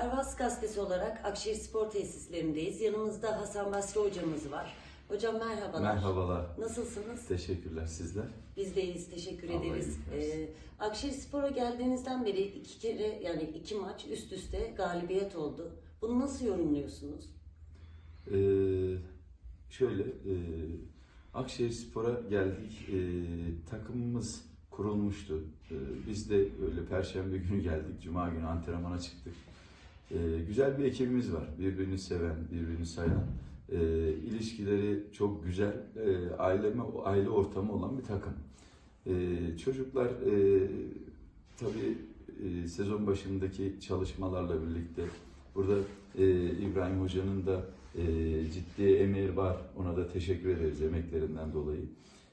Pervaz Gazetesi olarak Akşehir Spor Tesislerindeyiz. Yanımızda Hasan Basri hocamız var. Hocam merhabalar. Merhabalar. Nasılsınız? Teşekkürler sizler. Biz de iyiyiz, teşekkür Allah ederiz. Ee, Akşehir Spor'a geldiğinizden beri iki kere yani iki maç üst üste galibiyet oldu. Bunu nasıl yorumluyorsunuz? Ee, şöyle, e, Akşehir Spor'a geldik. E, takımımız kurulmuştu. E, biz de öyle Perşembe günü geldik. Cuma günü antrenmana çıktık. E, güzel bir ekibimiz var. Birbirini seven, birbirini sayan. E, ilişkileri çok güzel. E, aileme, aile ortamı olan bir takım. E, çocuklar e, tabii e, sezon başındaki çalışmalarla birlikte burada e, İbrahim Hoca'nın da e, ciddi emeği var. Ona da teşekkür ederiz emeklerinden dolayı.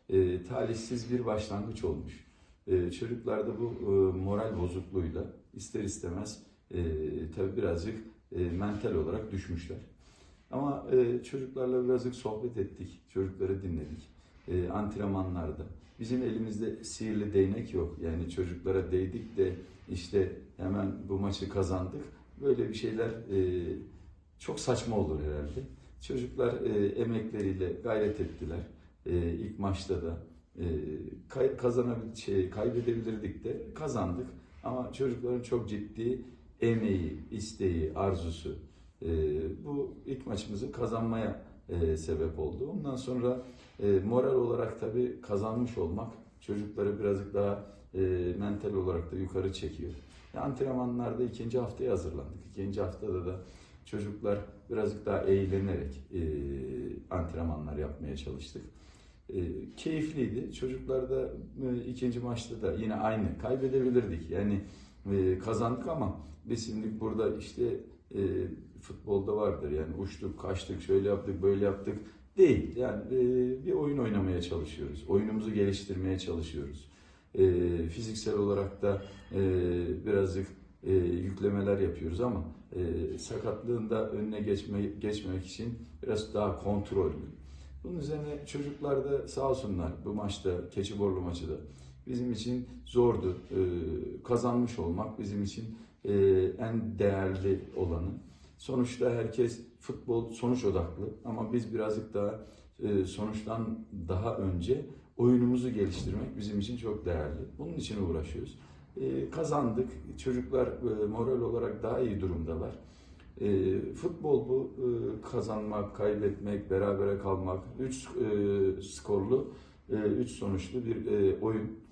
E, talihsiz bir başlangıç olmuş. E, çocuklarda bu e, moral bozukluğuyla ister istemez e, tabii birazcık e, mental olarak düşmüşler. Ama e, çocuklarla birazcık sohbet ettik, çocukları dinledik. E, antrenmanlarda. Bizim elimizde sihirli değnek yok. Yani çocuklara değdik de işte hemen bu maçı kazandık. Böyle bir şeyler e, çok saçma olur herhalde. Çocuklar e, emekleriyle gayret ettiler. E, ilk maçta da e, kay, kazanabil şey, kaybedebilirdik de kazandık. Ama çocukların çok ciddi emeği, isteği, arzusu e, bu ilk maçımızı kazanmaya e, sebep oldu. Ondan sonra e, moral olarak tabii kazanmış olmak çocukları birazcık daha e, mental olarak da yukarı çekiyor. E, antrenmanlarda ikinci haftaya hazırlandık. İkinci haftada da çocuklar birazcık daha eğlenerek e, antrenmanlar yapmaya çalıştık. E, keyifliydi. Çocuklar da e, ikinci maçta da yine aynı. Kaybedebilirdik. Yani e, kazandık ama biz şimdi burada işte e, futbolda vardır. Yani uçtuk, kaçtık, şöyle yaptık, böyle yaptık. Değil. Yani e, bir oyun oynamaya çalışıyoruz. Oyunumuzu geliştirmeye çalışıyoruz. E, fiziksel olarak da e, birazcık e, yüklemeler yapıyoruz ama e, sakatlığın önüne geçme, geçmemek için biraz daha kontrollü. Bunun üzerine çocuklar da sağ olsunlar bu maçta, Keçiborlu maçı da bizim için zordu. E, kazanmış olmak bizim için e, en değerli olanı. Sonuçta herkes futbol sonuç odaklı ama biz birazcık daha e, sonuçtan daha önce oyunumuzu geliştirmek bizim için çok değerli. Bunun için uğraşıyoruz. E, kazandık. Çocuklar moral olarak daha iyi durumdalar. E, futbol bu e, kazanmak, kaybetmek, berabere kalmak. Üç e, skorlu, e, üç sonuçlu bir e, oyun.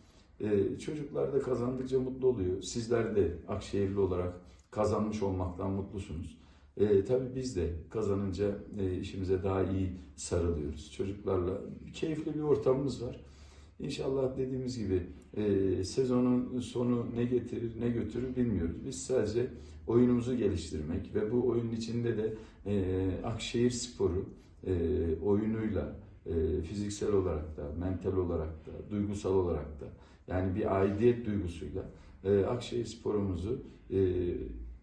E, çocuklar da kazandıkça mutlu oluyor. Sizler de Akşehirli olarak kazanmış olmaktan mutlusunuz. E, tabii biz de kazanınca e, işimize daha iyi sarılıyoruz. Çocuklarla keyifli bir ortamımız var. İnşallah dediğimiz gibi e, sezonun sonu ne getirir ne götürür bilmiyoruz. Biz sadece oyunumuzu geliştirmek ve bu oyunun içinde de e, Akşehir Sporu e, oyunuyla e, fiziksel olarak da, mental olarak da, duygusal olarak da yani bir aidiyet duygusuyla e, Akşehir Sporumuzu e,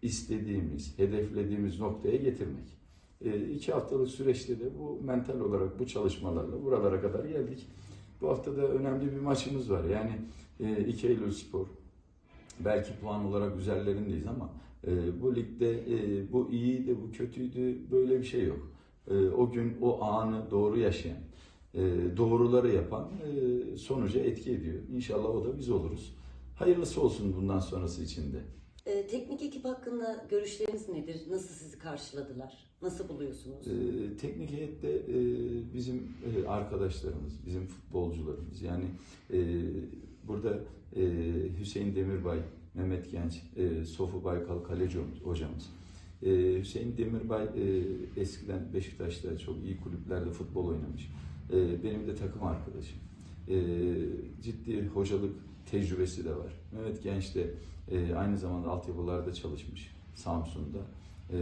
istediğimiz, hedeflediğimiz noktaya getirmek. E, iki haftalık süreçte de bu mental olarak bu çalışmalarla buralara kadar geldik. Bu hafta da önemli bir maçımız var. Yani e, 2 Eylül Spor. Belki puan olarak üzerlerindeyiz ama e, bu ligde e, bu iyiydi, bu kötüydü böyle bir şey yok. E, o gün o anı doğru yaşayan, doğruları yapan e, sonuca etki ediyor. İnşallah o da biz oluruz. Hayırlısı olsun bundan sonrası için de. Ee, teknik ekip hakkında görüşleriniz nedir? Nasıl sizi karşıladılar? Nasıl buluyorsunuz? Ee, teknik heyette e, bizim e, arkadaşlarımız, bizim futbolcularımız yani e, burada e, Hüseyin Demirbay, Mehmet Genç, e, Sofu Baykal kaleci hocamız. E, Hüseyin Demirbay e, eskiden Beşiktaş'ta çok iyi kulüplerde futbol oynamış. E, benim de takım arkadaşım. E, ciddi hocalık tecrübesi de var. Mehmet Genç de e, aynı zamanda altyapılarda çalışmış Samsun'da e,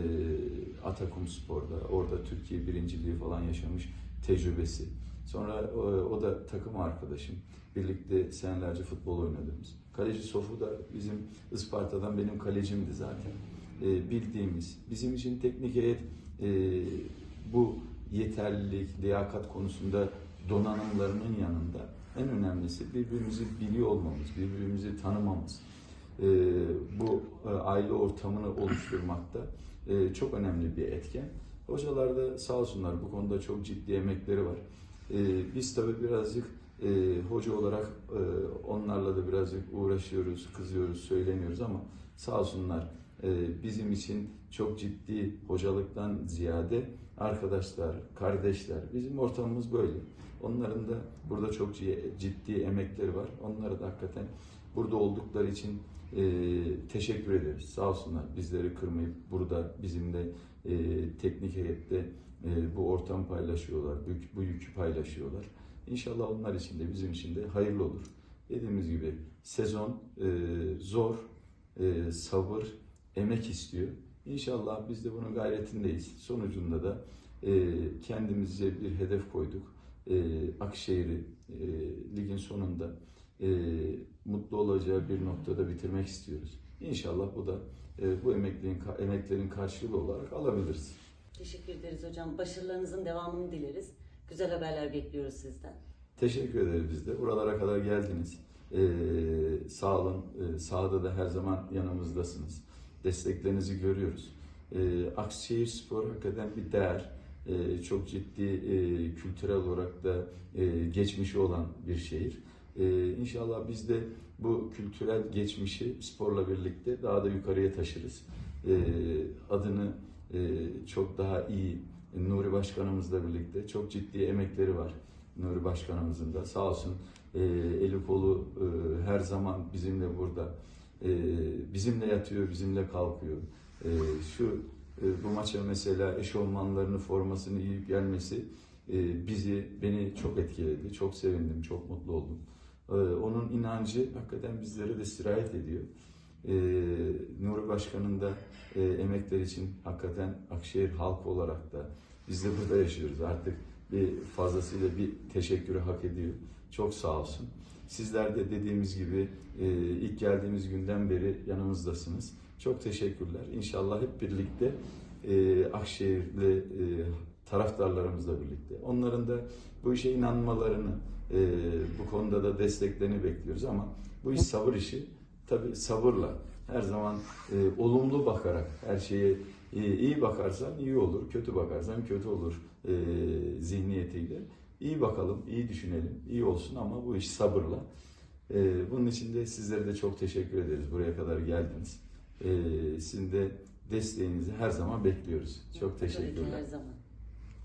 Atakum Spor'da, orada Türkiye birinciliği falan yaşamış tecrübesi. Sonra o, o da takım arkadaşım. Birlikte senelerce futbol oynadığımız. Kaleci Sofu da bizim Isparta'dan benim kalecimdi zaten. E, bildiğimiz. Bizim için teknik heyet e, bu yeterlilik, liyakat konusunda donanımlarının yanında en önemlisi birbirimizi biliyor olmamız, birbirimizi tanımamız. e, bu e, aile ortamını oluşturmakta e, çok önemli bir etken. Hocalar da sağ olsunlar bu konuda çok ciddi emekleri var. E, biz tabii birazcık e, hoca olarak e, onlarla da birazcık uğraşıyoruz, kızıyoruz, söylemiyoruz ama sağ olsunlar bizim için çok ciddi hocalıktan ziyade arkadaşlar, kardeşler, bizim ortamımız böyle. Onların da burada çok ci- ciddi emekleri var. Onlara da hakikaten burada oldukları için e, teşekkür ederiz. Sağ olsunlar bizleri kırmayıp burada bizimle e, teknik heyette e, bu ortam paylaşıyorlar, bu, yükü paylaşıyorlar. İnşallah onlar için de bizim için de hayırlı olur. Dediğimiz gibi sezon zor, sabır, emek istiyor. İnşallah biz de bunun gayretindeyiz. Sonucunda da e, kendimize bir hedef koyduk. E, Akşehir'i e, ligin sonunda e, mutlu olacağı bir noktada bitirmek istiyoruz. İnşallah bu da e, bu emeklerin, emeklerin karşılığı olarak alabiliriz. Teşekkür ederiz hocam. Başarılarınızın devamını dileriz. Güzel haberler bekliyoruz sizden. Teşekkür ederiz biz de. Buralara kadar geldiniz. Ee, sağ olun. Ee, sahada da her zaman yanımızdasınız. Desteklerinizi görüyoruz. Ee, Akşehir Spor hakikaten bir değer. Ee, çok ciddi e, kültürel olarak da e, geçmişi olan bir şehir. Ee, inşallah biz de bu kültürel geçmişi sporla birlikte daha da yukarıya taşırız. Ee, adını e, çok daha iyi Nuri Başkanımızla birlikte çok ciddi emekleri var. Nuri Başkanımızın da sağ olsun e, eli kolu e, her zaman bizimle burada. E, bizimle yatıyor, bizimle kalkıyor. E, şu e, bu maça mesela eşofmanlarını, formasını giyip gelmesi e, bizi, beni çok etkiledi. Çok sevindim, çok mutlu oldum. E, onun inancı hakikaten bizlere de sirayet ediyor. E, Nuri Başkan'ın da e, emekler için hakikaten Akşehir halkı olarak da biz de burada yaşıyoruz artık bir fazlasıyla bir teşekkürü hak ediyor. Çok sağ olsun. Sizler de dediğimiz gibi e, ilk geldiğimiz günden beri yanımızdasınız. Çok teşekkürler. İnşallah hep birlikte e, Akşehirli e, taraftarlarımızla birlikte onların da bu işe inanmalarını bu konuda da desteklerini bekliyoruz ama bu iş sabır işi. Tabi sabırla her zaman olumlu bakarak her şeye iyi bakarsan iyi olur, kötü bakarsan kötü olur zihniyetiyle. İyi bakalım, iyi düşünelim, iyi olsun ama bu iş sabırla. E, bunun için de sizlere de çok teşekkür ederiz. Buraya kadar geldiniz. E, sizin de desteğinizi her zaman bekliyoruz. Çok teşekkürler. her zaman.